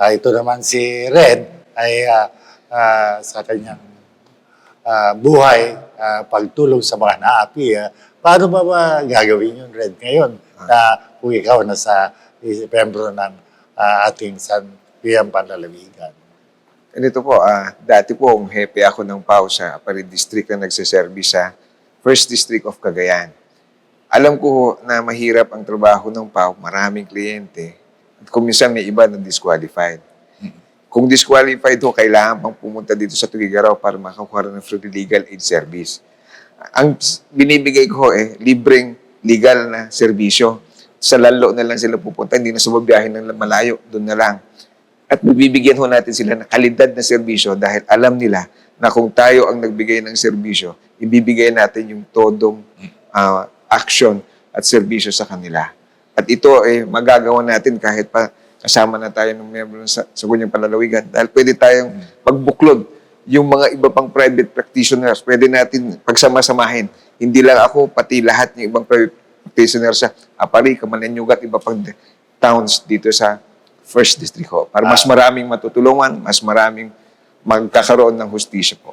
Ah, ito naman si Red ay ah, ah, sa kanyang ah, buhay, ah, pagtulong sa mga naapi. ah. paano ba ba gagawin yun, Red, ngayon na kung ikaw na sa membro ng ah, ating San Piang Panlalawigan? Ganito po, ah, dati po, ang hepe ako ng PAO sa Aparid District na nagsiservice sa First District of Cagayan. Alam ko na mahirap ang trabaho ng PAO, maraming kliyente, kung minsan may iba na disqualified. Kung disqualified ho, kailangan pang pumunta dito sa Tugigaraw para makakuha ng free legal aid service. Ang binibigay ko eh, libreng legal na serbisyo. Sa lalo na lang sila pupunta, hindi na sumabiyahin ng malayo, doon na lang. At bibigyan ho natin sila ng kalidad na serbisyo dahil alam nila na kung tayo ang nagbigay ng serbisyo, ibibigay natin yung todong ah, action at serbisyo sa kanila. At ito eh magagawa natin kahit pa kasama na tayo ng miyembro sa, sa kunyang palalawigan dahil pwede tayong pagbuklod yung mga iba pang private practitioners. Pwede natin pagsama-samahin. Hindi lang ako, pati lahat ng ibang private practitioners sa Apari, Kamananyugat, iba pang towns dito sa First District ho. Para mas maraming matutulungan, mas maraming magkakaroon ng hustisya po.